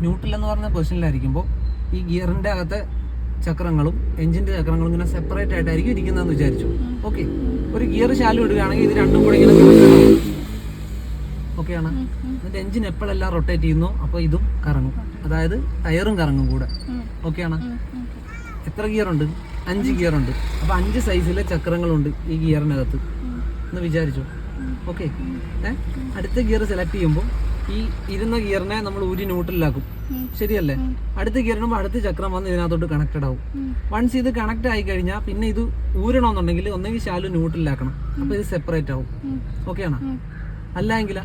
Neutral എന്ന് പറഞ്ഞ പൊസിഷനിലായിരിക്കുമ്പോൾ ഈ ഗിയറിന്റെ അകത്തെ ചക്രങ്ങളും എഞ്ചിന്റെ ചക്രങ്ങളും ഇങ്ങനെ സെപ്പറേറ്റ് ആയിട്ടായിരിക്കും ഇരിക്കുന്നതെന്ന് വിചാരിച്ചു. ഓക്കെ ഒരു ഗിയർ ശാലം ഇടുകയാണെങ്കിൽ ഇത് രണ്ടും കൂടെ ഇങ്ങനെ ഓക്കെയാണ് എന്നിട്ട് എഞ്ചിൻ എപ്പോഴെല്ലാം റൊട്ടേറ്റ് ചെയ്യുന്നു അപ്പോൾ ഇതും കറങ്ങും. അതായത് ടയറും കറങ്ങും കൂടെ. ഓക്കെയാണ് എത്ര ഗിയർ ഉണ്ട്? അഞ്ച് ഗിയർ ഉണ്ട്. അപ്പോൾ അഞ്ച് സൈസിലെ ചക്രങ്ങളുണ്ട് ഈ ഗിയറിനകത്ത്. എന്ന് വിചാരിച്ചു? ഓക്കെ ഏ? അടുത്ത ഗിയർ സെലക്ട് ചെയ്യുമ്പോൾ ഈ ഇരുന്ന ഗിയറിനെ നമ്മൾ ഊരി ന്യൂട്രലാക്കും ശരിയല്ലേ? അടുത്ത ഗിയറിനുമ്പോൾ അടുത്ത ചക്രം വന്ന് ഇതിനകത്തോട്ട് കണക്റ്റഡ് ആവും. വൺസ് ഇത് കണക്ട് ആയി കഴിഞ്ഞാൽ പിന്നെ ഇത് ഊരണമെന്നുണ്ടെങ്കിൽ ഒന്നെങ്കിൽ ശാലു ന്യൂട്രലാക്കണം അപ്പൊ ഇത് സെപ്പറേറ്റ് ആവും. ഓക്കെയാണോ അല്ല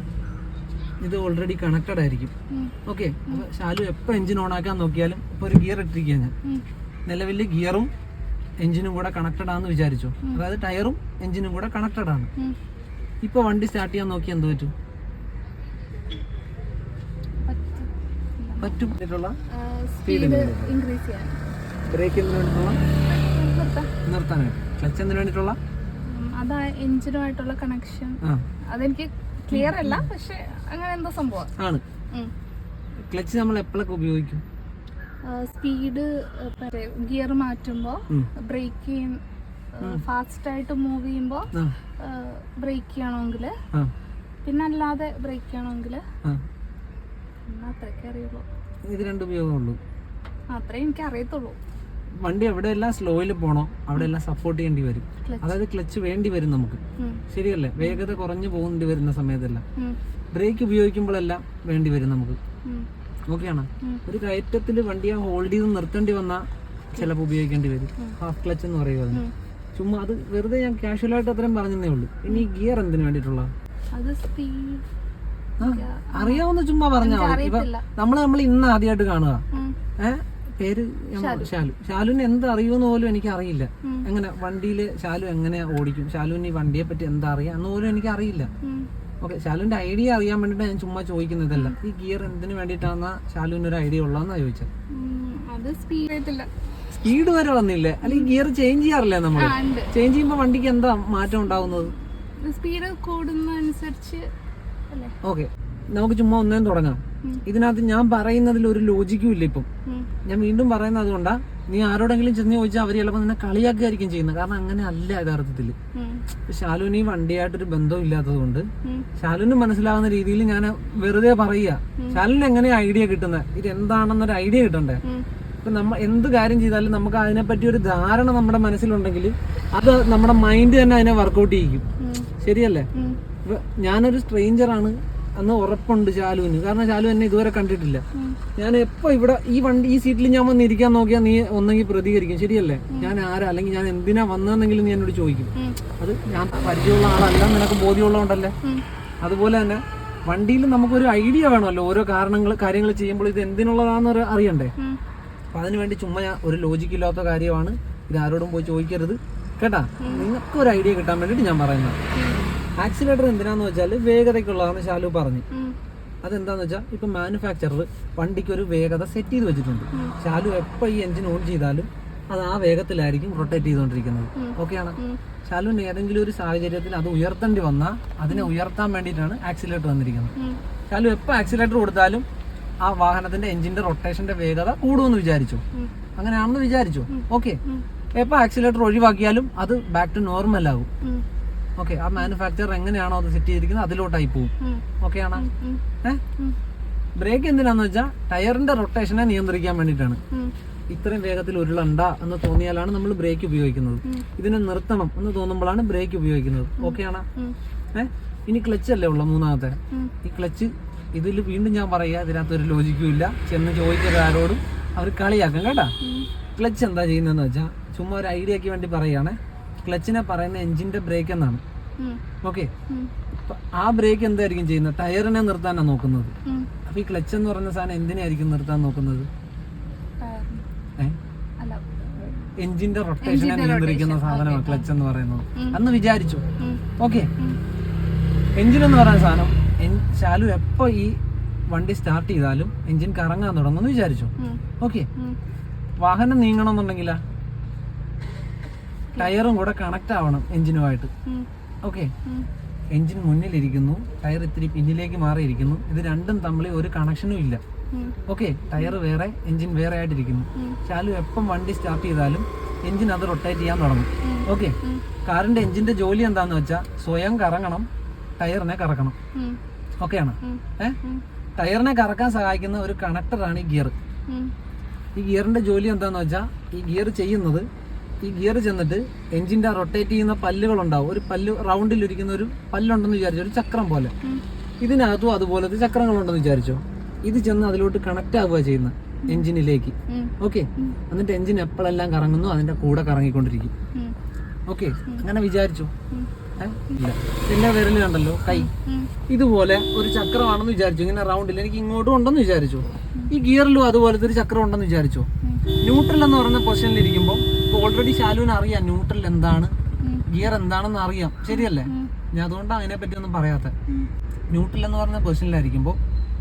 ഇത് ഓൾറെഡി കണക്റ്റഡ് ആയിരിക്കും. ഓക്കെ ശാലു എപ്പോൾ എഞ്ചിൻ ഓൺ ആക്കാൻ നോക്കിയാലും ഇപ്പൊ ഒരു ഗിയർ ഇട്ടിരിക്കുക ഞാൻ. നിലവിൽ ഗിയറും എഞ്ചിനും കൂടെ കണക്റ്റഡ് ആണെന്ന് വിചാരിച്ചു? അതായത് ടയറും എഞ്ചിനും കൂടെ കണക്റ്റഡ് ആണ്. ഇപ്പൊ വണ്ടി സ്റ്റാർട്ട് ചെയ്യാൻ നോക്കി എന്ത് പറ്റും? പറ്റും സ്പീഡ് ഇൻക്രീസ് ചെയ്യാൻ. ബ്രേക്ക് എന്തിനു വേണ്ടിയിട്ടുള്ള നിർത്താം. നിർത്താനായിട്ട്. ക്ലച്ച് എന്തിനു വേണ്ടിയിട്ടുള്ള അതാ എഞ്ചിനുമായിട്ടുള്ള കണക്ഷൻ അതെനിക്ക് ക്ലിയർ അല്ല പക്ഷെ അങ്ങനെ എന്തോ സംഭവം. ആണ്. ക്ലച്ച് നമ്മൾ എപ്പോഴൊക്കെ ഉപയോഗിക്കും? സ്പീഡ് ഗിയർ മാറ്റുമ്പോൾ ഉം. ബ്രേക്ക് ചെയ്യും. ഫാസ്റ്റ് ആയിട്ട് മൂവ് ചെയ്യുമ്പോൾ ബ്രേക്ക് ചെയ്യണമെങ്കിൽ പിന്നെ അല്ലാതെ ബ്രേക്ക് ചെയ്യണമെങ്കിൽ അത്രയൊക്കെ അറിയുള്ളൂ. ഇത് രണ്ട് ഉപയോഗമുള്ളൂ. അത്രേ എനിക്ക് അറിയത്തുള്ളൂ വണ്ടി എവിടെയെല്ലാം സ്ലോയിൽ പോണോ. അവിടെയെല്ലാം സപ്പോർട്ട് ചെയ്യേണ്ടി വരും. അതായത് ക്ലച്ച് വേണ്ടി വരും നമുക്ക്. ശരിയല്ലേ? വേഗത കുറഞ്ഞു പോകേണ്ടി വരുന്ന സമയത്തെല്ലാം. ബ്രേക്ക് ഉപയോഗിക്കുമ്പോഴെല്ലാം വേണ്ടി വരും നമുക്ക്. ഓക്കെയാണ്? ഒരു കയറ്റത്തിൽ വണ്ടി ആ ഹോൾഡ് ചെയ്ത് നിർത്തേണ്ടി വന്നാൽ ചിലപ്പോൾ ഉപയോഗിക്കേണ്ടി വരും. ഹാഫ് ക്ലച്ച് എന്ന് പറയുക അതിന് ചുമ്മാ അത് വെറുതെ ഞാൻ കാഷ്വലായിട്ട് അത്രയും പറഞ്ഞതേ ഉള്ളൂ. ഇനി ഗിയർ എന്തിനു വേണ്ടിയിട്ടുള്ള അത് സ്പീഡ് അറിയാവുന്ന ചുമ്മാ പറഞ്ഞാൽ മതി. ഇപ്പൊ അറിയത്തില്ല. നമ്മൾ ഇന്ന് ആദ്യമായിട്ട് കാണുക. ഏഹ് പേര് ഷാലു ഷാലുവിന് എന്ത് അറിയുമെന്ന് പോലും എനിക്ക് അറിയില്ല. എങ്ങനെ വണ്ടിയിൽ ഷാലു എങ്ങനെ ഓടിക്കും? ഷാലുവിന് ഈ വണ്ടിയെ പറ്റി എന്താ അറിയാം? എന്ന് പോലും എനിക്ക് അറിയില്ല ഓക്കെ ഷാലുവിന്റെ ഐഡിയ അറിയാൻ വേണ്ടിട്ട് ഞാൻ ചുമ്മാ ചോദിക്കുന്നതല്ല. ഈ ഗിയർ എന്തിനു വേണ്ടിട്ടാന്ന ഷാലുവിന് ഒരു ഐഡിയ ഉള്ളതെന്നാ ചോദിച്ചത്? സ്പീഡ് വരെ വന്നില്ലേ? അല്ലെങ്കിൽ ഗിയർ ചേഞ്ച് ചെയ്യാറില്ലേ നമ്മൾ ചേഞ്ച് ചെയ്യുമ്പോൾ വണ്ടിക്ക് എന്താ മാറ്റം ഉണ്ടാവുന്നത്? സ്പീഡ് കൂടുന്നതനുസരിച്ച് ഓക്കെ. നമുക്ക് ചുമ്മാ ഒന്നേം തുടങ്ങാം. ഇതിനകത്ത് ഞാൻ പറയുന്നതിൽ ഒരു ലോജിക്കും ഇല്ല ഇപ്പം. ഞാൻ വീണ്ടും പറയുന്നത് അതുകൊണ്ടാ നീ ആരോടെങ്കിലും ചെന്ന് ചോദിച്ചാൽ അവർ ചിലപ്പോൾ നിന്നെ കളിയാക്കുകയായിരിക്കും ചെയ്യുന്നത് കാരണം അങ്ങനെ അല്ല യഥാർത്ഥത്തിൽ ശാലുവിനീ ഈ വണ്ടിയായിട്ടൊരു ബന്ധം ഇല്ലാത്തത് കൊണ്ട് ശാലുവിന് മനസ്സിലാവുന്ന രീതിയിൽ ഞാൻ വെറുതെ പറയുക. ശാലുവിന് എങ്ങനെയാ ഐഡിയ കിട്ടുന്നത് ഇത് എന്താണെന്നൊരു ഐഡിയ കിട്ടണ്ടേ? ഇപ്പൊ നമ്മ എന്ത് കാര്യം ചെയ്താലും നമുക്ക് അതിനെപ്പറ്റി ഒരു ധാരണ നമ്മുടെ മനസ്സിലുണ്ടെങ്കിൽ അത് നമ്മുടെ മൈൻഡ് തന്നെ അതിനെ വർക്കൗട്ട് ചെയ്യിക്കും. ശരിയല്ലേ? ഞാനൊരു സ്ട്രേഞ്ചറാണ്. അന്ന് ഉറപ്പുണ്ട് ശാലുവിന്. കാരണം ശാലു എന്നെ ഇതുവരെ കണ്ടിട്ടില്ല. ഞാൻ എപ്പോ ഇവിടെ ഈ വണ്ടി ഈ സീറ്റിൽ ഞാൻ വന്ന് ഇരിക്കാൻ നോക്കിയാൽ നീ ഒന്നെങ്കിൽ പ്രതികരിക്കും. ശരിയല്ലേ? ഞാൻ ആരാ? അല്ലെങ്കിൽ ഞാൻ എന്തിനാ വന്നതെന്നെങ്കിലും നീ എന്നോട് ചോദിക്കും. അത് ഞാൻ പരിചയമുള്ള ആളല്ല നിനക്ക് ബോധ്യമുള്ളതുകൊണ്ടല്ലേ? അതുപോലെ തന്നെ വണ്ടിയിൽ നമുക്കൊരു ഐഡിയ വേണമല്ലോ. ഓരോ കാരണങ്ങൾ കാര്യങ്ങൾ ചെയ്യുമ്പോൾ ഇത് എന്തിനുള്ളതാണെന്ന് അറിയണ്ടേ? അപ്പൊ അതിനുവേണ്ടി ചുമ്മാ ഒരു ലോജിക്ക് ഇല്ലാത്ത കാര്യമാണ്. ഇത് ആരോടും പോയി ചോദിക്കരുത്. കേട്ടാ? നിങ്ങൾക്ക് ഒരു ഐഡിയ കിട്ടാൻ വേണ്ടിട്ട് ഞാൻ പറയുന്നത് ആക്സിലേറ്റർ എന്തിനാന്ന് വെച്ചാൽ വേഗതയ്ക്കുള്ളതാണ് ശാലു പറഞ്ഞു. അതെന്താന്ന് വെച്ചാൽ ഇപ്പൊ മാനുഫാക്ചറർ വണ്ടിക്ക് ഒരു വേഗത സെറ്റ് ചെയ്ത് വെച്ചിട്ടുണ്ട്. ശാലു എപ്പോൾ ഈ എഞ്ചിൻ ഓൺ ചെയ്താലും അത് ആ വേഗത്തിലായിരിക്കും റൊട്ടേറ്റ് ചെയ്തുകൊണ്ടിരിക്കുന്നത് ഓക്കെയാണ് ഉം. ശാലുവിന് ഏതെങ്കിലും ഒരു സാഹചര്യത്തിൽ അത് ഉയർത്തേണ്ടി വന്നാൽ അതിനെ ഉയർത്താൻ വേണ്ടിയിട്ടാണ് ആക്സിലേറ്റർ വന്നിരിക്കുന്നത്. ശാലു എപ്പോൾ ആക്സിലേറ്റർ കൊടുത്താലും ആ വാഹനത്തിന്റെ എഞ്ചിന്റെ റൊട്ടേഷന്റെ വേഗത കൂടുമെന്ന് വിചാരിച്ചു? അങ്ങനെയാണെന്ന് വിചാരിച്ചു? ഓക്കെ. എപ്പോൾ ആക്സിലേറ്റർ ഒഴിവാക്കിയാലും അത് ബാക്ക് ടു നോർമൽ ആകും. ഓക്കെ ആ മാനുഫാക്ചർ എങ്ങനെയാണോ അത് സെറ്റ് ചെയ്തിരിക്കുന്നത് അതിലോട്ടായി പോവും. ഓക്കെ ആണോ? ഏഹ് ബ്രേക്ക് എന്തിനാന്ന് വെച്ചാൽ ടയറിന്റെ റൊട്ടേഷനെ നിയന്ത്രിക്കാൻ വേണ്ടിയിട്ടാണ്. ഇത്രയും വേഗത്തിൽ ഉരുളണ്ട എന്ന് തോന്നിയാലാണ് നമ്മൾ ബ്രേക്ക് ഉപയോഗിക്കുന്നത്. ഇതിനെ നിർത്തണം എന്ന് തോന്നുമ്പോഴാണ് ബ്രേക്ക് ഉപയോഗിക്കുന്നത്. ഓക്കെ ആണോ? ഏഹ് ഇനി ക്ലച്ച് അല്ലേ ഉള്ള മൂന്നാമത്തെ. ഈ ക്ലച്ച് ഇതിൽ വീണ്ടും ഞാൻ പറയുക ഇതിനകത്ത് ഒരു ലോജിക്കും ഇല്ല. ചെന്ന് ചോദിക്കരുത് ആരോടും അവർ കളിയാക്കും കേട്ടാ. ക്ലച്ച് എന്താ ചെയ്യുന്നതെന്ന് വെച്ചാൽ ചുമ്മാ ഒരു ഐഡിയക്ക് വേണ്ടി പറയുകയാണെ. ക്ലച്ചിനെ പറയുന്ന എഞ്ചിന്റെ ബ്രേക്ക് എന്നാണ്. ഓക്കെ. ആ ബ്രേക്ക് എന്തായിരിക്കും ചെയ്യുന്നത്? ടയറിനെ നിർത്താനാണ് നോക്കുന്നത്. അപ്പൊ ഈ ക്ലച്ച് എന്ന് പറയുന്ന സാധനം എന്തിനായിരിക്കും നിർത്താൻ നോക്കുന്നത്? എഞ്ചിന്റെ റൊട്ടേഷനെ നിയന്ത്രിക്കുന്ന സാധനമാണ് ക്ലച്ച് എന്ന് പറയുന്നത്. അന്ന് വിചാരിച്ചു. ഓക്കെ. എഞ്ചിൻ എന്ന് പറയുന്ന സാധനം ശാലു എപ്പോ ഈ വണ്ടി സ്റ്റാർട്ട് ചെയ്താലും എഞ്ചിൻ കറങ്ങാൻ തുടങ്ങുമെന്ന് വിചാരിച്ചു. ഓക്കെ. വാഹനം നീങ്ങണമെന്നുണ്ടെങ്കിലാ? ടയറും കൂടെ കണക്ട് ആവണം എഞ്ചിനുമായിട്ട്. ഓക്കെ എഞ്ചിൻ മുന്നിലിരിക്കുന്നു ടയർ ഇത്തിരി പിന്നിലേക്ക് മാറിയിരിക്കുന്നു. ഇത് രണ്ടും തമ്മിൽ ഒരു കണക്ഷനും ഇല്ല. ഓക്കെ ടയർ വേറെ എഞ്ചിൻ വേറെ ആയിട്ടിരിക്കുന്നു. ശാലു എപ്പം വണ്ടി സ്റ്റാർട്ട് ചെയ്താലും എഞ്ചിൻ അത് റൊട്ടേറ്റ് ചെയ്യാൻ തുടങ്ങും. ഓക്കെ കാറിന്റെ എഞ്ചിന്റെ ജോലി എന്താന്ന് വെച്ചാൽ സ്വയം കറങ്ങണം ടയറിനെ കറക്കണം. ഓക്കെയാണ് ഏ? ടയറിനെ കറക്കാൻ സഹായിക്കുന്ന ഒരു കണക്ടറാണ് ഈ ഗിയർ. ഈ ഗിയറിന്റെ ജോലി എന്താന്ന് വെച്ചാൽ ഈ ഗിയർ ചെയ്യുന്നത് ഈ ഗിയർ ചെന്നിട്ട് എഞ്ചിന്റെ റൊട്ടേറ്റ് ചെയ്യുന്ന പല്ലുകൾ ഉണ്ടാവും ഒരു പല്ല് റൗണ്ടിൽ ഇരിക്കുന്ന ഒരു പല്ലുണ്ടെന്ന് വിചാരിച്ചു? ഒരു ചക്രം പോലെ. ഇതിനകത്തും അതുപോലത്തെ ചക്രങ്ങളുണ്ടെന്ന് വിചാരിച്ചോ? ഇത് ചെന്ന് അതിലോട്ട് കണക്ട് ആവുക ചെയ്യുന്ന എഞ്ചിനിലേക്ക്. ഓക്കെ എന്നിട്ട് എഞ്ചിൻ എപ്പോഴെല്ലാം കറങ്ങുന്നു അതിന്റെ കൂടെ കറങ്ങിക്കൊണ്ടിരിക്കും. ഓക്കെ അങ്ങനെ വിചാരിച്ചു? പിന്നെ ഇല്ല. എന്റെ വിരൽ കണ്ടല്ലോ കൈ. ഇതുപോലെ ഒരു ചക്രമാണെന്ന് വിചാരിച്ചു? ഇങ്ങനെ റൗണ്ടിൽ എനിക്ക് ഇങ്ങോട്ടും ഉണ്ടെന്ന് വിചാരിച്ചു? ഈ ഗിയറിലും അതുപോലത്തെ ഒരു ചക്രം ഉണ്ടെന്ന് വിചാരിച്ചു? ന്യൂട്രൽ എന്ന് പറയുന്ന പൊസിഷനിൽ ഇരിക്കുമ്പോൾ ഓൾറെഡി ശാലുവിന് അറിയാം ന്യൂട്രൽ എന്താണ് ഗിയർ എന്താണെന്ന് അറിയാം. ശരിയല്ലേ? ഞാൻ അതുകൊണ്ട് അതിനെ പറ്റി ഒന്നും പറയാത്ത. ന്യൂട്രൽ എന്ന് പറഞ്ഞ പൊസിഷനിലായിരിക്കുമ്പോൾ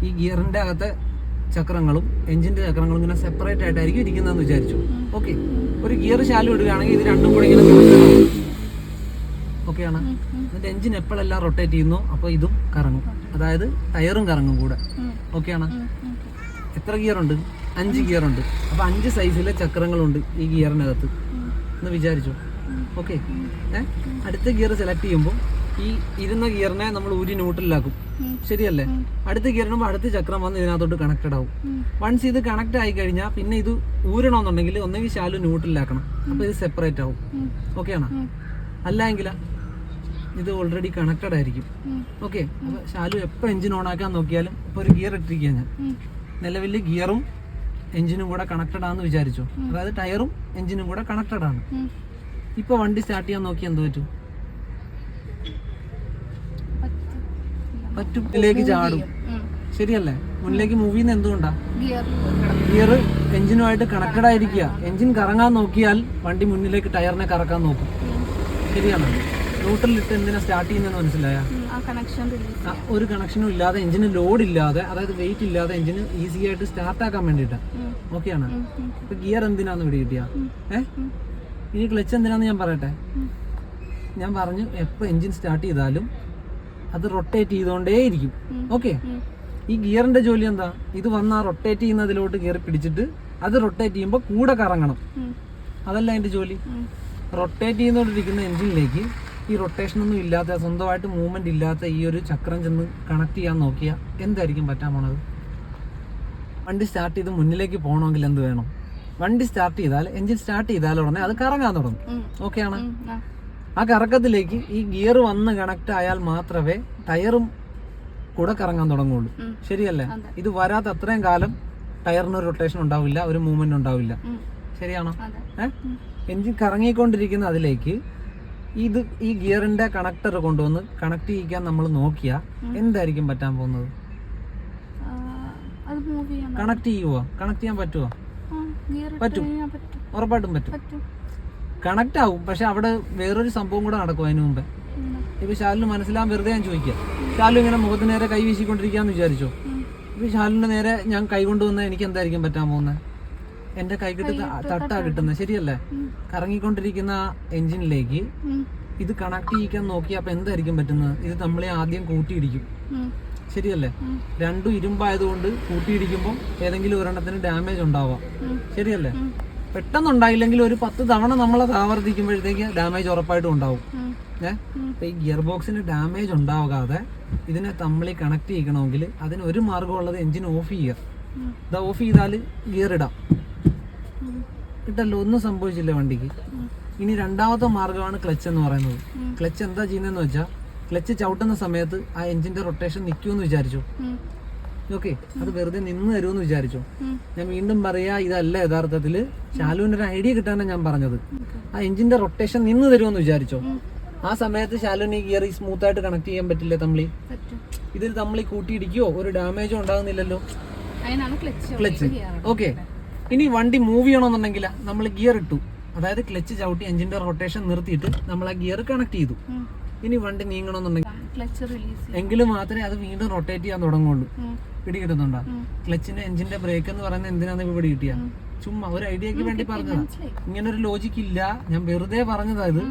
ഈ ഗിയറിന്റെ അകത്തെ ചക്രങ്ങളും എഞ്ചിന്റെ ചക്രങ്ങളും ഇങ്ങനെ സെപ്പറേറ്റ് ആയിട്ടായിരിക്കും ഇരിക്കുന്നതെന്ന് വിചാരിച്ചു. ഓക്കെ ഒരു ഗിയർ ശാലു ഇടുകയാണെങ്കിൽ ഇത് രണ്ടും കൂടെ ഇങ്ങനെ ഓക്കെയാണ് എന്നിട്ട് എഞ്ചിൻ എപ്പോഴെല്ലാം റൊട്ടേറ്റ് ചെയ്യുന്നു അപ്പോൾ ഇതും കറങ്ങും. അതായത് ടയറും കറങ്ങും കൂടെ. ഓക്കെയാണ് എത്ര ഗിയർ ഉണ്ട്? അഞ്ച് ഗിയർ ഉണ്ട്. അപ്പോൾ അഞ്ച് സൈസിലെ ചക്രങ്ങളുണ്ട് ഈ ഗിയറിനകത്ത് എന്ന് വിചാരിച്ചു. ഓക്കെ ഏ? അടുത്ത ഗിയർ സെലക്ട് ചെയ്യുമ്പോൾ ഈ ഇരുന്ന ഗിയറിനെ നമ്മൾ ഊരി ന്യൂട്രലാക്കും ഉം, ശരിയല്ലേ. അടുത്ത ഗിയറിനുമ്പോൾ അടുത്ത ചക്രം വന്ന് ഇതിനകത്തോട്ട് കണക്റ്റഡ് ആവും. വൺസ് ഇത് കണക്ട് ആയി കഴിഞ്ഞാൽ പിന്നെ ഇത് ഊരണമെന്നുണ്ടെങ്കിൽ ഒന്നെങ്കിൽ ശാലു ന്യൂട്രലാക്കണം അപ്പോൾ ഇത് സെപ്പറേറ്റ് ആവും. ഓക്കെ ആണോ? അല്ല എങ്കിലാ ഇത് ഓൾറെഡി കണക്റ്റഡ് ആയിരിക്കും. ഓക്കെ അപ്പോൾ ശാലു എപ്പോൾ എഞ്ചിൻ ഓൺ ആക്കാൻ നോക്കിയാലും ഇപ്പൊ ഒരു ഗിയർ ഇട്ടിരിക്കുക ഞാൻ. നിലവിൽ ഗിയറും എഞ്ചിനും കൂടെ കണക്റ്റഡ് ആണെന്ന് വിചാരിച്ചു. അതായത് ടയറും എഞ്ചിനും കൂടെ കണക്റ്റഡ് ആണ്. ഇപ്പൊ വണ്ടി സ്റ്റാർട്ട് ചെയ്യാൻ നോക്കി എന്ത് പറ്റും? പറ്റും. മുന്നിലേക്ക് ചാടും. ശരിയല്ലേ? മുന്നിലേക്ക് മൂവ് ചെയ്യുന്ന എന്തുകൊണ്ടാ? ഗിയർ എഞ്ചിനുമായിട്ട് കണക്റ്റഡ് ആയിരിക്കുക. എഞ്ചിൻ കറങ്ങാൻ നോക്കിയാൽ വണ്ടി മുന്നിലേക്ക് ടയറിനെ കറക്കാൻ നോക്കും. ശരിയാണ്? ന്യൂട്രലിട്ട് എന്തിനാ സ്റ്റാർട്ട് ചെയ്യുന്നതെന്ന് മനസ്സിലായ? ഒരു കണക്ഷനും ഇല്ലാതെ എഞ്ചിന് ലോഡ് ഇല്ലാതെ അതായത് വെയിറ്റ് ഇല്ലാതെ എഞ്ചിന് ഈസി ആയിട്ട് സ്റ്റാർട്ട് ആക്കാൻ വേണ്ടിയിട്ടാണ് ഓക്കെയാണ് ഇപ്പൊ ഗിയർ എന്തിനാന്ന് ഇവിടെ കിട്ടിയ? ഏ? ഇനി ക്ലച്ച് എന്തിനാന്ന് ഞാൻ പറയട്ടെ? ഞാൻ പറഞ്ഞു എപ്പോൾ എഞ്ചിൻ സ്റ്റാർട്ട് ചെയ്താലും അത് റൊട്ടേറ്റ് ചെയ്തുകൊണ്ടേയിരിക്കും ഓക്കെ ഈ ഗിയറിന്റെ ജോലി എന്താ? ഇത് വന്ന് ആ റൊട്ടേറ്റ് ചെയ്യുന്നതിലോട്ട് കയറി പിടിച്ചിട്ട് അത് റൊട്ടേറ്റ് ചെയ്യുമ്പോൾ കൂടെ കറങ്ങണം. അതല്ല അതിന്റെ ജോലി? റൊട്ടേറ്റ് ചെയ്തുകൊണ്ടിരിക്കുന്ന എഞ്ചിനിലേക്ക് ഈ റൊട്ടേഷൻ ഒന്നും ഇല്ലാത്ത സ്വന്തമായിട്ട് മൂവ്മെന്റ് ഇല്ലാത്ത ഈ ഒരു ചക്രം ചെന്ന് കണക്ട് ചെയ്യാൻ നോക്കിയാൽ എന്തായിരിക്കും പറ്റാൻ പോണത്? വണ്ടി സ്റ്റാർട്ട് ചെയ്ത് മുന്നിലേക്ക് പോകണമെങ്കിൽ എന്ത് വേണം? വണ്ടി സ്റ്റാർട്ട് ചെയ്താൽ എഞ്ചിൻ സ്റ്റാർട്ട് ചെയ്താൽ ഉടനെ അത് കറങ്ങാൻ തുടങ്ങും. ഓക്കെയാണ് ആ. കറക്കത്തിലേക്ക് ഈ ഗിയർ വന്ന് കണക്ട് ആയാൽ മാത്രമേ ടയറും കൂടെ കറങ്ങാൻ തുടങ്ങുള്ളൂ. ശരിയല്ലേ? ഇത് വരാത്ത അത്രയും കാലം ടയറിന് ഒരു റൊട്ടേഷൻ ഉണ്ടാവില്ല ഒരു മൂവ്മെന്റ് ഉണ്ടാവില്ല. ശരിയാണോ? എഞ്ചിൻ കറങ്ങിക്കൊണ്ടിരിക്കുന്ന അതിലേക്ക് ഇത് ഈ ഗിയറിന്റെ കണക്ടർ കൊണ്ടുവന്ന് കണക്ട് ചെയ്യിക്കാൻ നമ്മൾ നോക്കിയാ എന്തായിരിക്കും പറ്റാൻ പോകുന്നത്? കണക്ട് ചെയ്യുവോ? കണക്ട് ചെയ്യാൻ പറ്റുമോ പറ്റും. ഉറപ്പായിട്ടും പറ്റും. കണക്ട് ആവും. പക്ഷെ അവിടെ വേറൊരു സംഭവം കൂടെ നടക്കും അതിനു മുമ്പേ. ഇപ്പൊ ശാലിന് മനസ്സിലാവാൻ വെറുതെ ഞാൻ ചോദിക്കാം. ശാലു ഇങ്ങനെ മുഖത്ത് നേരെ കൈ വീശിക്കൊണ്ടിരിക്കാന്ന് വിചാരിച്ചോ? ഇപ്പൊ ശാലിന്റെ നേരെ ഞാൻ കൈ കൊണ്ടുവന്ന എനിക്ക് എന്തായിരിക്കും പറ്റാൻ പോകുന്നത് എന്റെ കൈ കിട്ടി തട്ടാ കിട്ടുന്നത്. ശരിയല്ലേ? കറങ്ങിക്കൊണ്ടിരിക്കുന്ന ആ എഞ്ചിനിലേക്ക് ഇത് കണക്ട് ചെയ്യിക്കാൻ നോക്കി അപ്പൊ എന്തായിരിക്കും പറ്റുന്നത്? ഇത് നമ്മളെ ആദ്യം കൂട്ടിയിടിക്കും. ശരിയല്ലേ? രണ്ടും ഇരുമ്പായതുകൊണ്ട് കൂട്ടിയിടിക്കുമ്പോൾ ഏതെങ്കിലും ഒരെണ്ണത്തിന് ഡാമേജ് ഉണ്ടാവാം. ശരിയല്ലേ? പെട്ടെന്ന് പെട്ടെന്നുണ്ടായില്ലെങ്കിൽ ഒരു പത്ത് തവണ നമ്മളത് ആവർത്തിക്കുമ്പോഴത്തേക്ക് ഡാമേജ് ഉറപ്പായിട്ടും ഉണ്ടാവും. ഏ? ഏഹ് ഈ ഗിയർ ബോക്സിന് ഡാമേജ് ഉണ്ടാകാതെ ഇതിനെ തമ്മിൽ കണക്ട് ചെയ്യണമെങ്കിൽ അതിന് ഒരു മാർഗമുള്ളത് എഞ്ചിൻ ഓഫ് ചെയ്യുക. ഇത് ഓഫ് ചെയ്താൽ ഗിയർ ഇടാം. ഇട്ടല്ലോ ഒന്നും സംഭവിച്ചില്ല വണ്ടിക്ക്. ഇനി രണ്ടാമത്തെ മാർഗമാണ് ക്ലച്ച് എന്ന് പറയുന്നത്. ക്ലച്ച് എന്താ ചെയ്യുന്നതെന്ന് വെച്ചാൽ ക്ലച്ച് ചവിട്ടുന്ന സമയത്ത് ആ എഞ്ചിന്റെ റൊട്ടേഷൻ നിൽക്കുമെന്ന് വിചാരിച്ചു? ഓക്കെ അത് വെറുതെ നിന്ന് തരുമെന്ന് വിചാരിച്ചു? ഞാൻ വീണ്ടും പറയാ ഇതല്ല യഥാർത്ഥത്തിൽ ശാലുവിന് ഒരു ഐഡിയ കിട്ടാനാണ് ഞാൻ പറഞ്ഞത്. ആ എഞ്ചിന്റെ റൊട്ടേഷൻ നിന്ന് തരുമെന്ന് വിചാരിച്ചോ? ആ സമയത്ത് ശാലുവിന് ഗിയർ ഈ സ്മൂത്ത് ആയിട്ട് കണക്ട് ചെയ്യാൻ പറ്റില്ല തമ്മിൽ ഇതിൽ തമ്മിൽ കൂട്ടിയിടിക്കോ? ഒരു ഡാമേജോ ഉണ്ടാകുന്നില്ലല്ലോ? Clutch okay. ഇനി വണ്ടി മൂവ് ചെയ്യണമെന്നുണ്ടെങ്കിൽ നമ്മൾ ഗിയർ ഇട്ടു. അതായത് ക്ലച്ച് ചവിട്ടി എഞ്ചിന്റെ റൊട്ടേഷൻ നിർത്തിയിട്ട് നമ്മൾ ആ ഗിയർ കണക്ട് ചെയ്തു. ഇനി വണ്ടി നീങ്ങണമെന്നുണ്ടെങ്കിൽ ക്ലച്ച് റിലീസ് എങ്കിലും മാത്രമേ അത് വീണ്ടും റൊട്ടേറ്റ് ചെയ്യാൻ തുടങ്ങുള്ളൂ പിടികിട്ടുന്നുണ്ടോ? പിടി കിട്ടുന്നുണ്ടോ ഉം. ക്ലച്ചിന്റെ എഞ്ചിന്റെ ബ്രേക്ക് എന്ന് പറയുന്നത് എന്തിനാന്ന് ഇവിടെ കിട്ടിയ ചുമ്മാ ഒരു ഐഡിയക്ക് വേണ്ടി പറഞ്ഞതാ. ഇങ്ങനെ ഒരു ലോജിക്ക് ഇല്ല. ഞാൻ വെറുതെ പറഞ്ഞതാ ഇത്.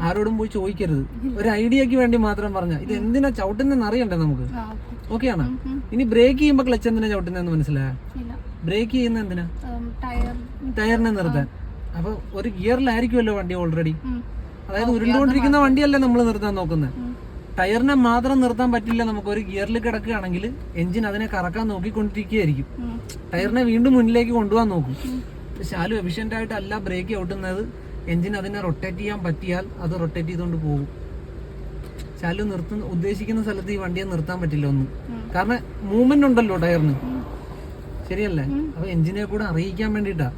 ആരോടും പോയി ചോദിക്കരുത്. ഒരു ഐഡിയക്ക് വേണ്ടി മാത്രം പറഞ്ഞ. ഇത് എന്തിനാ ചവിട്ടുന്നെന്ന് അറിയണ്ടേ നമുക്ക്. ഓക്കെയാണ് ഉം, ഇനി ബ്രേക്ക് ചെയ്യുമ്പോ ക്ലച്ച് എന്തിനാ ചവിട്ടുന്നതെന്ന് മനസ്സിലായ? ബ്രേക്ക് ചെയ്യുന്ന എന്തിനാ? ടയറിനെ നിർത്താൻ. അപ്പൊ ഒരു ഗിയറിലായിരിക്കുമല്ലോ വണ്ടി ഓൾറെഡി അതായത് ഉരുണ്ടുകൊണ്ടിരിക്കുന്ന വണ്ടിയല്ലേ നമ്മൾ നിർത്താൻ നോക്കുന്നത്. ടയറിനെ മാത്രം നിർത്താൻ പറ്റില്ല നമുക്ക് ഒരു ഗിയറിൽ കിടക്കുകയാണെങ്കിൽ എഞ്ചിൻ അതിനെ കറക്കാൻ നോക്കിക്കൊണ്ടിരിക്കുകയായിരിക്കും. ടയറിനെ വീണ്ടും മുന്നിലേക്ക് കൊണ്ടുപോകാൻ നോക്കും. ശാലു എഫിഷ്യന്റ് ആയിട്ടല്ല ബ്രേക്ക് ഔട്ടുന്നത് എഞ്ചിൻ അതിനെ റൊട്ടേറ്റ് ചെയ്യാൻ പറ്റിയാൽ അത് റൊട്ടേറ്റ് ചെയ്തുകൊണ്ട് പോകും. ശാലു നിർത്തുന്ന ഉദ്ദേശിക്കുന്ന സ്ഥലത്ത് ഈ വണ്ടിയെ നിർത്താൻ പറ്റില്ല ഒന്നും. കാരണം മൂവ്മെന്റ് ഉണ്ടല്ലോ ടയറിന്. ശരിയല്ലേ? അപ്പൊ എഞ്ചിനെ കൂടെ അറിയിക്കാൻ വേണ്ടിട്ടാ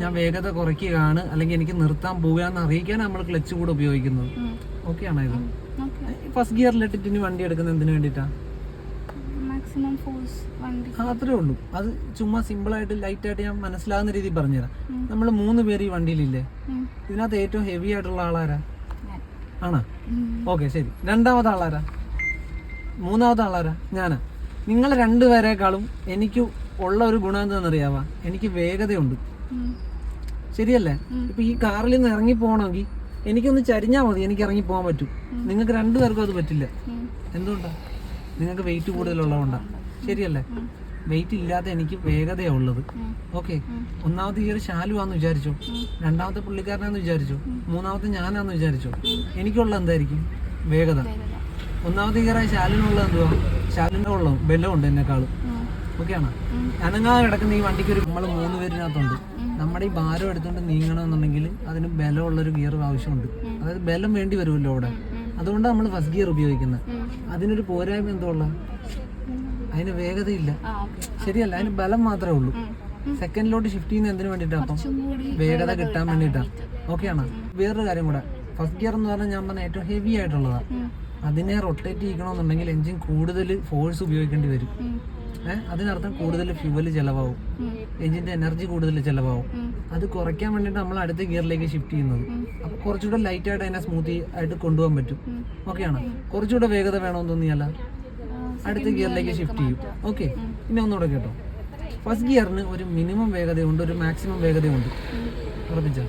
ഞാൻ വേഗത കുറയ്ക്കുകയാണ് അല്ലെങ്കിൽ എനിക്ക് നിർത്താൻ പോവുകയെന്ന് അറിയിക്കാൻ നമ്മൾ ക്ലച്ച് കൂടെ ഉപയോഗിക്കുന്നത് ഓക്കെ ആണോ ഇത്? ഫസ്റ്റ് ഗിയറിലിട്ടിട്ട് ഇനി വണ്ടി എടുക്കുന്നത് എന്തിനു വേണ്ടിട്ടാ അത്രേ ഉള്ളൂ. അത് ചുമ്മാ സിമ്പിൾ ആയിട്ട് ലൈറ്റ് ആയിട്ട് ഞാൻ മനസ്സിലാകുന്ന രീതിയിൽ പറഞ്ഞുതരാം. നമ്മൾ മൂന്ന് പേര് ഈ വണ്ടിയിലില്ലേ? ഇതിനകത്ത് ഏറ്റവും ഹെവി ആയിട്ടുള്ള ആളാരാ. ആണോ? ഓക്കെ ശരി. രണ്ടാമത്തെ ആളാരാ? മൂന്നാമത്തെ ആളാരാ? ഞാനാ. നിങ്ങൾ രണ്ടുപേരെക്കാളും എനിക്ക് ഉള്ള ഒരു ഗുണം എന്താണെന്നറിയാവാ? എനിക്ക് വേഗതയുണ്ട്. ശരിയല്ലേ. ഇപ്പൊ ഈ കാറിൽ നിന്ന് ഇറങ്ങി പോകണമെങ്കിൽ എനിക്കൊന്ന് ചരിഞ്ഞാൽ മതി എനിക്ക് ഇറങ്ങി പോകാൻ പറ്റും. നിങ്ങൾക്ക് രണ്ടുപേർക്കും അത് പറ്റില്ല. എന്തുകൊണ്ടാ? നിങ്ങൾക്ക് വെയിറ്റ് കൂടുതലുള്ളതുകൊണ്ടാ. ശരിയല്ലേ? വെയിറ്റ് ഇല്ലാത്ത എനിക്ക് വേഗതയാണ് ഉള്ളത്. ഓക്കെ. ഒന്നാമത്തെ ഈ ഒരു ശാലുവാന്ന് വിചാരിച്ചോ? രണ്ടാമത്തെ പുള്ളിക്കാരനാന്ന് വിചാരിച്ചോ? മൂന്നാമത്തെ ഞാനാന്ന് വിചാരിച്ചോ? എനിക്കുള്ള എന്തായിരിക്കും? വേഗത. ഒന്നാമത്തെ ഈ ഒരു ശാലിനുള്ള എന്തുവാ? ശാലിന്റെ ഉള്ള ബലമുണ്ട് എന്നെക്കാളും. ഓക്കെയാണോ? അനങ്ങാതെ കിടക്കുന്ന ഈ വണ്ടിക്ക് ഒരു നമ്മൾ മൂന്ന് പേരിനകത്തുണ്ട്. നമ്മുടെ ഈ ഭാരം എടുത്തുകൊണ്ട് നീങ്ങണമെന്നുണ്ടെങ്കിൽ അതിന് ബലമുള്ളൊരു ഗിയർ ആവശ്യമുണ്ട്. അതായത് ബലം വേണ്ടി വരുമല്ലോ അവിടെ. അതുകൊണ്ട് നമ്മൾ ഫസ്റ്റ് ഗിയർ ഉപയോഗിക്കുന്നത് അതിനൊരു പോരായ്മ എന്തുള്ള അതിന് വേഗതയില്ല. ശരിയല്ല അതിന് ബലം മാത്രമേ ഉള്ളൂ. സെക്കൻഡിലോട്ട് ഷിഫ്റ്റ് ചെയ്യുന്ന എന്തിനു വേണ്ടിയിട്ടാണ് അപ്പം? വേഗത കിട്ടാൻ വേണ്ടിയിട്ടാണ് ഓക്കെയാണ്? വേറൊരു കാര്യം കൂടെ. ഫസ്റ്റ് ഗിയർ എന്ന് പറഞ്ഞാൽ ഞാൻ പറഞ്ഞ ഏറ്റവും ഹെവി ആയിട്ടുള്ളതാണ് അതിനെ റൊട്ടേറ്റ് ചെയ്യണമെന്നുണ്ടെങ്കിൽ എഞ്ചിൻ കൂടുതൽ ഫോഴ്സ് ഉപയോഗിക്കേണ്ടി വരും. അതിനർത്ഥം കൂടുതൽ ഫ്യൂവൽ ചിലവാകും. എഞ്ചിന്റെ എനർജി കൂടുതൽ ചിലവാകും. അത് കുറയ്ക്കാൻ വേണ്ടിയിട്ട് നമ്മൾ അടുത്ത ഗിയറിലേക്ക് ഷിഫ്റ്റ് ചെയ്യുന്നത്. അപ്പോൾ കുറച്ചുകൂടെ ലൈറ്റ് ആയിട്ട് അതിനെ സ്മൂത്തി ആയിട്ട് കൊണ്ടുപോകാൻ പറ്റും. ഓക്കെയാണ് കുറച്ചുകൂടെ വേഗത വേണമെന്ന് തോന്നിയാല അടുത്ത ഗിയറിലേക്ക് ഷിഫ്റ്റ് ചെയ്യും. ഓക്കെ ഇനി ഒന്നുകൂടെ കേട്ടോ. ഫസ്റ്റ് ഗിയറിന് ഒരു മിനിമം വേഗതയുണ്ട് ഒരു മാക്സിമം വേഗതയുണ്ട്. ഉറപ്പിച്ച?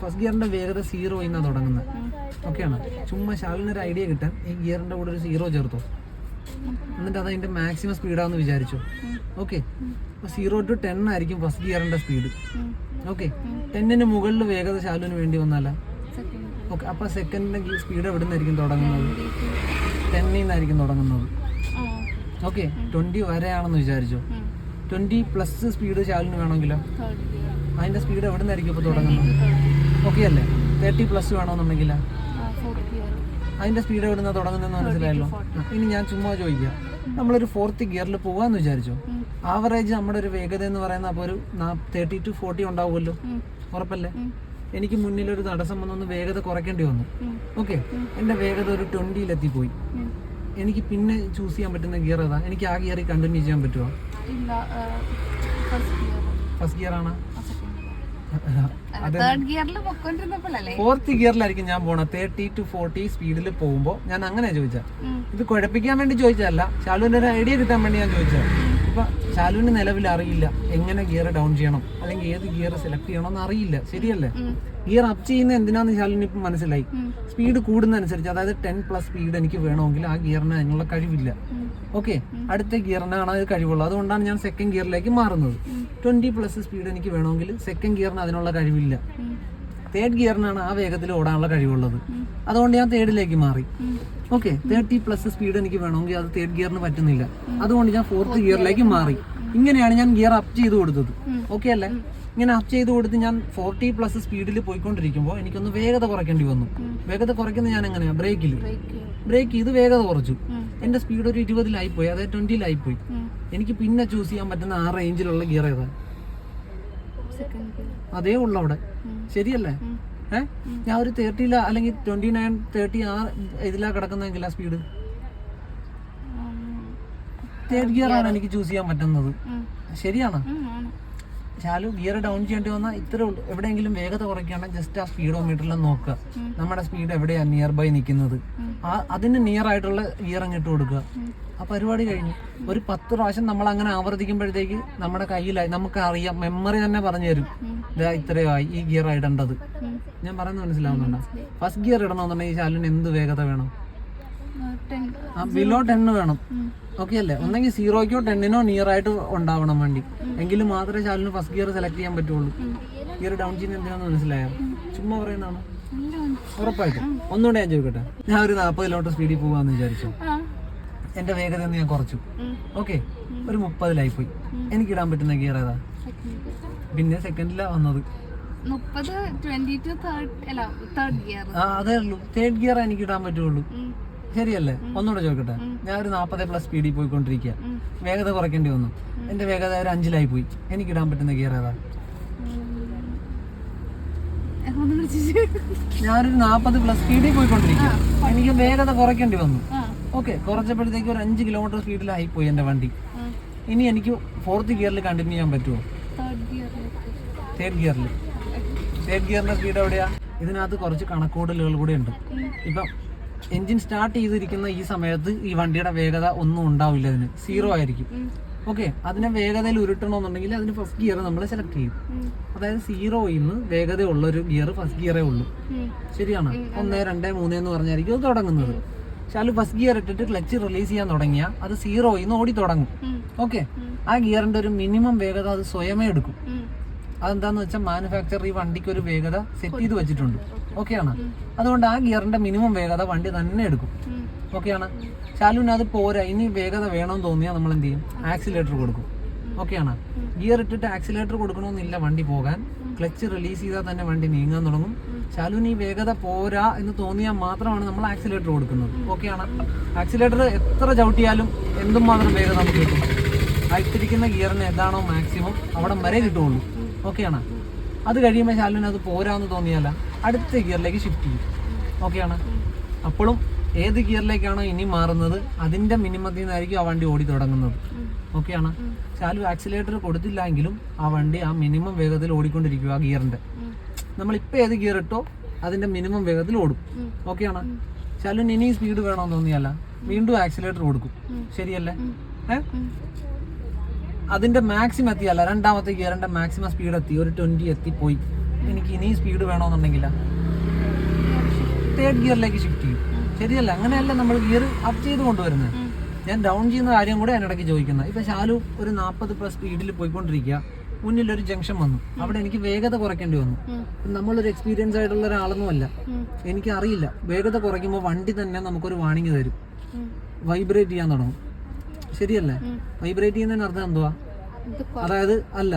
ഫസ്റ്റ് ഗിയറിന്റെ വേഗത സീറോ ഇന്നാണ് തുടങ്ങുന്നത് ഓക്കെയാണ് ചുമ്മാ ശാലിനൊരു ഐഡിയ കിട്ടാൻ ഈ ഗിയറിന്റെ കൂടെ ഒരു സീറോ ചേർത്തോ? എന്നിട്ട് അത് അതിന്റെ മാക്സിമം സ്പീഡാന്ന് വിചാരിച്ചു. ഓക്കെ അപ്പോൾ സീറോ ടു ടെൻ ആയിരിക്കും ഫസ്റ്റ് ഗിയറിന്റെ സ്പീഡ് ഓക്കെ ടെന്നിന് മുകളിൽ വേഗത ശാലുവിന് വേണ്ടി വന്നാല. ഓക്കെ അപ്പോൾ സെക്കൻഡിന്റെ സ്പീഡ് എവിടെ നിന്നായിരിക്കും തുടങ്ങുന്നത്? ടെന്നിൽ നിന്നായിരിക്കും തുടങ്ങുന്നത്. ഓക്കെ ട്വന്റി വരെയാണെന്ന് വിചാരിച്ചു. ട്വന്റി ട്വന്റി പ്ലസ് സ്പീഡ് ശാലിന് വേണമെങ്കിലോ? അതിന്റെ അതിന്റെ സ്പീഡ് എവിടെ നിന്നായിരിക്കും ഇപ്പോൾ തുടങ്ങുന്നത്. ഓക്കെ അല്ലേ? Thirty plus gear. അതിന്റെ സ്പീഡ് എവിടെ നിന്നാണ് തുടങ്ങുന്നതെന്ന് മനസ്സിലായല്ലോ? ഇനി ഞാൻ ചുമ്മാ ചോദിക്കാം. നമ്മളൊരു ഫോർത്ത് ഗിയറിൽ പോകാമെന്ന് വിചാരിച്ചോ? ആവറേജ് നമ്മുടെ ഒരു വേഗത എന്ന് പറയുന്ന അപ്പോൾ ഒരു തേർട്ടി ടു ഫോർട്ടി ഉണ്ടാവുമല്ലോ? ഉറപ്പല്ലേ? എനിക്ക് മുന്നിൽ ഒരു തടസ്സം വന്നൊന്ന് വേഗത കുറയ്ക്കേണ്ടി വന്നു. ഓക്കെ എന്റെ വേഗത ഒരു ട്വന്റിയിലെത്തി പോയി എനിക്ക് പിന്നെ ചൂസ് ചെയ്യാൻ പറ്റുന്ന ഗിയർ ഏതാ? എനിക്ക് ആ ഗിയറിൽ കണ്ടിന്യൂ ചെയ്യാൻ പറ്റുമോ ഫസ്റ്റ് ഗിയർ ആണ്? ഫോർത്ത് ഗിയറിലായിരിക്കും ഞാൻ പോണത്. തേർട്ടി ടു ഫോർട്ടി സ്പീഡിൽ പോകുമ്പോൾ ഞാൻ അങ്ങനെ ചോദിച്ചാൽ ഇത് കുഴപ്പിക്കാൻ വേണ്ടി ചോദിച്ചതല്ല. ശാലുവിന്റെ ഒരു ഐഡിയ കിട്ടാൻ വേണ്ടി ഞാൻ ചോദിച്ചത്. ഇപ്പൊ ശാലുവിന് നിലവിൽ അറിയില്ല എങ്ങനെ ഗിയർ ഡൗൺ ചെയ്യണം അല്ലെങ്കിൽ ഏത് ഗിയർ സെലക്ട് ചെയ്യണം അറിയില്ല. ശരിയല്ലേ? ഗിയർ അപ്പ് ചെയ്യുന്ന എന്തിനാന്ന് ശാലുവിന് ഇപ്പം മനസ്സിലായി. സ്പീഡ് കൂടുന്നതനുസരിച്ച് അതായത് ടെൻ പ്ലസ് സ്പീഡ് എനിക്ക് വേണമെങ്കിൽ ആ ഗിയറിന് അതിനുള്ള കഴിവില്ല. ഓക്കെ അടുത്ത ഗിയറിനാണ് അത് കഴിവുള്ളത് അതുകൊണ്ടാണ് ഞാൻ സെക്കൻഡ് ഗിയറിലേക്ക് മാറുന്നത്. ട്വന്റി പ്ലസ് സ്പീഡ് എനിക്ക് വേണമെങ്കിൽ സെക്കൻഡ് ഗിയറിന് അതിനുള്ള കഴിവില്ല. തേർഡ് ഗിയറിനാണ് ആ വേഗത്തിൽ ഓടാനുള്ള കഴിവുള്ളത്. അതുകൊണ്ട് ഞാൻ തേർഡിലേക്ക് മാറി. ഓക്കെ തേർട്ടി പ്ലസ് സ്പീഡ് എനിക്ക് വേണമെങ്കിൽ അത് തേർഡ് ഗിയറിന് പറ്റുന്നില്ല. അതുകൊണ്ട് ഞാൻ ഫോർത്ത് ഗിയറിലേക്ക് മാറി. ഇങ്ങനെയാണ് ഞാൻ ഗിയർ അപ്പ് ചെയ്ത് കൊടുത്തത്. ഓക്കെ അല്ലേ? ഇങ്ങനെ അപ്പ് ചെയ്ത് കൊടുത്ത് ഞാൻ ഫോർട്ടി പ്ലസ് സ്പീഡിൽ പോയിക്കൊണ്ടിരിക്കുമ്പോൾ എനിക്കൊന്ന് വേഗത കുറയ്ക്കേണ്ടി വന്നു. വേഗത കുറയ്ക്കുന്നത് ഞാൻ എങ്ങനെയാണ് ബ്രേക്കിൽ ബ്രേക്ക് ചെയ്ത് വേഗത കുറച്ചു. എന്റെ സ്പീഡ് ഒരു ഇരുപതിലായിപ്പോയി. അതായത് ട്വന്റിയിലായിപ്പോയി എനിക്ക് പിന്നെ ചൂസ് ചെയ്യാൻ പറ്റുന്ന ആ റേഞ്ചിലുള്ള ഗിയർ ഏതാ? സെക്കൻഡ് ഗിയർ അതേ ഉള്ളു അവിടെ. ശരിയല്ലേ. ഏഹ് ഞാൻ ഒരു തേർട്ടിയില അല്ലെങ്കിൽ ട്വന്റി നയൻ തേർട്ടി ആ ഇതിലാ കിടക്കുന്നെങ്കിൽ ആ സ്പീഡ് തേർഡ് ഗിയർ ആണ് എനിക്ക് ചൂസ് ചെയ്യാൻ പറ്റുന്നത്. ശരിയാണ്? ആണ്. ഗിയർ ഡൗൺ ചെയ്യേണ്ടി വന്നാൽ ഇത്രേ ഉള്ളൂ എവിടെയെങ്കിലും വേഗത കുറയ്ക്കുകയാണെങ്കിൽ ജസ്റ്റ് ആ സ്പീഡോമീറ്ററിൽ നോക്കുക. നമ്മുടെ സ്പീഡ് എവിടെയാണ് നിയർ ബൈ നിൽക്കുന്നത്? ആ അതിന് നിയർ ആയിട്ടുള്ള ഗിയർ അങ്ങ് ഇട്ട് കൊടുക്കുക. ആ പരിപാടി കഴിഞ്ഞു. ഒരു പത്ത് പ്രാവശ്യം നമ്മൾ അങ്ങനെ ആവർത്തിക്കുമ്പോഴത്തേക്ക് നമ്മുടെ കയ്യിലായി. നമുക്ക് അറിയാം മെമ്മറി തന്നെ പറഞ്ഞു തരും. ഇതാ ഇത്രയായി ഈ ഗിയർ ഇടേണ്ടത്. ഞാൻ പറയുന്നത് മനസ്സിലാവുന്നുണ്ടോ? ഫസ്റ്റ് ഗിയർ ഇടണമെന്നുണ്ടെങ്കിൽ ചാലിന് എന്ത് വേഗത വേണം? ബിലോ ടെൻ വേണം. ഓക്കെ അല്ലേ? ഒന്നെങ്കിൽ സീറോയ്ക്കോ ടെന്നിനോ നിയർ ആയിട്ട് ഉണ്ടാവണം വണ്ടി. എങ്കിലും മാത്രമേ ചാലിന് ഫസ്റ്റ് ഗിയർ സെലക്ട് ചെയ്യാൻ പറ്റുള്ളൂ. ഗിയർ ഡൗൺ ചെയ്യുന്ന എന്തിനാന്ന് മനസ്സിലായോ? ചുമ്മാ പറയുന്നതാണ്. ഉറപ്പായിട്ടും. ഒന്നുകൂടെ ഞാൻ ചോദിക്കട്ടെ? ഞാൻ ഒരു നാൽപ്പത് കിലോമീറ്റർ സ്പീഡിൽ പോവാന്ന് വിചാരിച്ചു. എന്റെ വേഗത ഞാൻ കുറച്ചു. ഓക്കെ ഒരു മുപ്പതിലായി പോയി എനിക്ക് ഇടാൻ പറ്റുന്ന ഗിയർ ഏതാ? പിന്നെ സെക്കൻഡിലാ വന്നത്. അതേ ഉള്ളൂ. തേർഡ് ഗിയർ എനിക്ക് ഇടാൻ പറ്റുള്ളൂ. ശരിയല്ലേ? ഒന്നുകൂടെ ചോദിക്കട്ടെ. ഞാൻ ഒരു നാൽപ്പത് പ്ലസ് സ്പീഡിൽ പോയിക്കൊണ്ടിരിക്കുക വേഗത കുറയ്ക്കേണ്ടി വന്നു. എന്റെ വേഗത ഒരു അഞ്ചിലായി പോയി. എനിക്ക് ഇടാൻ പറ്റുന്ന ഗിയർ ഏതാ? ഞാനൊരു നാൽപ്പത് പ്ലസ് സ്പീഡിൽ പോയിക്കൊണ്ടിരിക്കുക എനിക്ക് വേഗത കുറയ്ക്കേണ്ടി വന്നു. ഓക്കെ കുറച്ചപ്പോഴത്തേക്ക് ഒരു അഞ്ച് കിലോമീറ്റർ സ്പീഡിലായി പോയി എന്റെ വണ്ടി. ഇനി എനിക്ക് ഫോർത്ത് ഗിയറിൽ കണ്ടിന്യൂ ചെയ്യാൻ പറ്റുമോ തേർഡ് ഗിയറിൽ തേർഡ് ഗിയറിന്റെ സ്പീഡ് എവിടെയാ? ഇതിനകത്ത് കുറച്ച് കണക്കൂടലുകൾ കൂടെ ഉണ്ട്. ഇപ്പം എഞ്ചിൻ സ്റ്റാർട്ട് ചെയ്തിരിക്കുന്ന ഈ സമയത്ത് ഈ വണ്ടിയുടെ വേഗത ഒന്നും ഉണ്ടാവില്ല അതിന്. സീറോ ആയിരിക്കും. ഓക്കെ അതിനെ വേഗതയിൽ ഉരുട്ടണമെന്നുണ്ടെങ്കിൽ അതിന് ഫസ്റ്റ് ഗിയർ നമ്മൾ സെലക്ട് ചെയ്യും. അതായത് സീറോയിൽ നിന്ന് വേഗതയുള്ള ഒരു ഗിയർ ഫസ്റ്റ് ഗിയറേ ഉള്ളൂ. ശരിയാണ്. ഒന്ന് രണ്ട് മൂന്ന് എന്ന് പറഞ്ഞായിരിക്കും അത് തുടങ്ങുന്നത്. പക്ഷെ ഫസ്റ്റ് ഗിയർ ഇട്ടിട്ട് ക്ലച്ച് റിലീസ് ചെയ്യാൻ തുടങ്ങിയാൽ അത് സീറോയിൽ നിന്ന് ഓടി തുടങ്ങും. ഓക്കെ ആ ഗിയറിന്റെ ഒരു മിനിമം വേഗത അത് സ്വയമേ എടുക്കും. അതെന്താന്ന് വെച്ചാൽ മാനുഫാക്ചർ ഈ വണ്ടിക്ക് ഒരു വേഗത സെറ്റ് ചെയ്ത് വെച്ചിട്ടുണ്ട്. ഓക്കെയാണ്? അതുകൊണ്ട് ആ ഗിയറിന്റെ മിനിമം വേഗത വണ്ടി തന്നെ എടുക്കും. ഓക്കെയാണ്? ശാലുവിന് അത് പോരാ. ഇനി വേഗത വേണമെന്ന് തോന്നിയാൽ നമ്മൾ എന്ത് ചെയ്യും? ആക്സിലേറ്റർ കൊടുക്കും. ഓക്കെയാണ്? ഗിയർ ഇട്ടിട്ട് ആക്സിലേറ്റർ കൊടുക്കണമെന്നില്ല വണ്ടി പോകാൻ. ക്ലച്ച് റിലീസ് ചെയ്താൽ തന്നെ വണ്ടി നീങ്ങാൻ തുടങ്ങും. ശാലുവിന് ഈ വേഗത പോരാ എന്ന് തോന്നിയാൽ മാത്രമാണ് നമ്മൾ ആക്സിലേറ്റർ കൊടുക്കുന്നത്. ഓക്കെയാണ്? ആക്സിലേറ്റർ എത്ര ചവിട്ടിയാലും എന്തും മാത്രം വേഗത നമുക്ക് കിട്ടും. ആ ഇട്ടിരിക്കുന്ന ഗിയറിന് ഏതാണോ മാക്സിമം അവിടെ വരെ കിട്ടുള്ളൂ ഓക്കെയാണ്? അത് കഴിയുമ്പോൾ ശാലുവിന് അത് പോരാന്ന് തോന്നിയാല? അടുത്ത ഗിയറിലേക്ക് ഷിഫ്റ്റ് ചെയ്യും. ഓക്കെയാണ്? അപ്പോഴും ഏത് ഗിയറിലേക്കാണോ ഇനി മാറുന്നത് അതിന്റെ മിനിമത്തിൽ നിന്നായിരിക്കും ആ വണ്ടി ഓടി തുടങ്ങുന്നത്. ഓക്കെയാണ്? ശാലു ആക്സിലേറ്റർ കൊടുത്തില്ലെങ്കിലും ആ വണ്ടി ആ മിനിമം വേഗത്തിൽ ഓടിക്കൊണ്ടിരിക്കും ആ ഗിയറിന്റെ. നമ്മളിപ്പോൾ ഏത് ഗിയർ ഇട്ടോ അതിന്റെ മിനിമം വേഗത്തിൽ ഓടും. ഓക്കെയാണ്? ശാലുവിന് ഇനി സ്പീഡ് വേണമെന്ന് തോന്നിയല്ല. വീണ്ടും ആക്സിലേറ്റർ കൊടുക്കും. ശരിയല്ലേ? അതിന്റെ മാക്സിമം എത്തിയല്ല രണ്ടാമത്തെ ഗിയറിന്റെ മാക്സിമം സ്പീഡ് എത്തി ഒരു ട്വന്റി എത്തി പോയി. എനിക്ക് ഇനിയും സ്പീഡ് വേണമെന്നുണ്ടെങ്കിൽ തേർഡ് ഗിയറിലേക്ക് ഷിഫ്റ്റ് ചെയ്യും. ശരിയല്ല അങ്ങനെയല്ല നമ്മൾ ഗിയർ അപ്പ് ചെയ്ത് കൊണ്ടുവരുന്നത്. ഞാൻ ഡൗൺ ചെയ്യുന്ന കാര്യം കൂടെ ഇടയ്ക്ക് ചോദിക്കുന്നത്. ഇപ്പം ശാലു ഒരു നാൽപ്പത് പ്ലസ് സ്പീഡിൽ പോയിക്കൊണ്ടിരിക്കുക. മുന്നിൽ ഒരു ജംഗ്ഷൻ വന്നു അവിടെ എനിക്ക് വേഗത കുറയ്ക്കേണ്ടി വന്നു. നമ്മളൊരു എക്സ്പീരിയൻസ് ആയിട്ടുള്ള ഒരാളൊന്നുമല്ല. എനിക്ക് അറിയില്ല വേഗത കുറയ്ക്കുമ്പോൾ വണ്ടി തന്നെ നമുക്കൊരു വാണിംഗ് തരും. വൈബ്രേറ്റ് ചെയ്യാൻ തുടങ്ങും. ശരിയല്ലേ? വൈബ്രേറ്റ് ചെയ്യുന്നതിന് അർത്ഥം എന്തുവാ? അതായത് അല്ല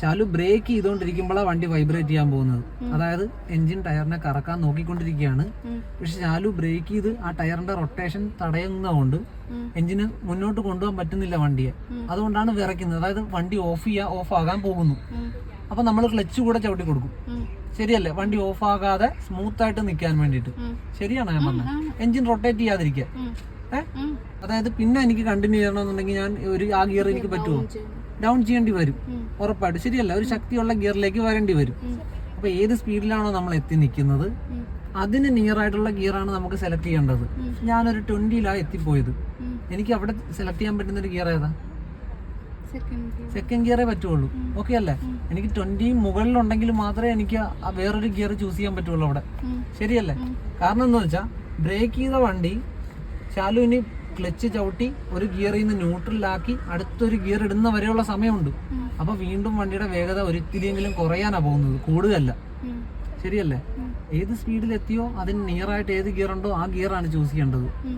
ശാലു ബ്രേക്ക് ചെയ്തുകൊണ്ടിരിക്കുമ്പോഴാണ് വണ്ടി വൈബ്രേറ്റ് ചെയ്യാൻ പോകുന്നത്. അതായത് എഞ്ചിൻ ടയറിനെ കറക്കാൻ നോക്കിക്കൊണ്ടിരിക്കുകയാണ്. പക്ഷെ ശാലു ബ്രേക്ക് ചെയ്ത് ആ ടയറിന്റെ റൊട്ടേഷൻ തടയുന്നതുകൊണ്ട് എഞ്ചിന് മുന്നോട്ട് കൊണ്ടുപോകാൻ പറ്റുന്നില്ല വണ്ടിയെ. അതുകൊണ്ടാണ് വിറയ്ക്കുന്നത്. അതായത് വണ്ടി ഓഫ് ചെയ്യാ ഓഫ് ആകാൻ പോകുന്നു. അപ്പൊ നമ്മൾ ക്ലച്ച് കൂടെ ചവിട്ടി കൊടുക്കും. ശരിയല്ലേ? വണ്ടി ഓഫ് ആകാതെ സ്മൂത്ത് ആയിട്ട് നിൽക്കാൻ വേണ്ടിയിട്ട്. ശരിയാണോ ഞാൻ പറഞ്ഞത്. എഞ്ചിൻ റൊട്ടേറ്റ് ചെയ്യാതിരിക്കുക. അതായത് പിന്നെ എനിക്ക് കണ്ടിന്യൂ ചെയ്യണമെന്നുണ്ടെങ്കിൽ ഞാൻ ഒരു ആ ഗിയർ എനിക്ക് പറ്റുമോ ഡൗൺ ചെയ്യേണ്ടി വരും. ഉറപ്പായിട്ട്. ശരിയല്ല ഒരു ശക്തിയുള്ള ഗിയറിലേക്ക് വരേണ്ടി വരും. അപ്പൊ ഏത് സ്പീഡിലാണോ നമ്മൾ എത്തി നിൽക്കുന്നത് അതിന് നിയർ ആയിട്ടുള്ള ഗിയറാണ് നമുക്ക് സെലക്ട് ചെയ്യേണ്ടത്. ഞാനൊരു ട്വന്റിയിലാണ് എത്തിപ്പോയത്. എനിക്ക് അവിടെ സെലക്ട് ചെയ്യാൻ പറ്റുന്ന ഒരു ഗിയർ ഏതാ? സെക്കൻഡ് ഗിയറേ പറ്റുള്ളൂ. ഓക്കെ അല്ലേ? എനിക്ക് ട്വന്റി മുകളിലുണ്ടെങ്കിൽ മാത്രമേ എനിക്ക് വേറൊരു ഗിയർ ചൂസ് ചെയ്യാൻ പറ്റുള്ളൂ അവിടെ. ശരിയല്ലേ? കാരണം എന്ന് വെച്ചാൽ ബ്രേക്ക് ചെയ്ത വണ്ടി ശാലുവിന് ക്ലച്ച് ചവിട്ടി ഒരു ഗിയറിൽ നിന്ന് ന്യൂട്രലാക്കി അടുത്തൊരു ഗിയർ ഇടുന്ന വരെയുള്ള സമയമുണ്ട്. അപ്പൊ വീണ്ടും വണ്ടിയുടെ വേഗത ഒരിത്തിരിയെങ്കിലും കുറയാനാ പോകുന്നത്. കൂടുതലല്ല. ശരിയല്ലേ? ഏത് സ്പീഡിൽ എത്തിയോ അതിന് നിയറായിട്ട് ഏത് ഗിയർ ഉണ്ടോ ആ ഗിയറാണ് ചൂസ് ചെയ്യേണ്ടത്.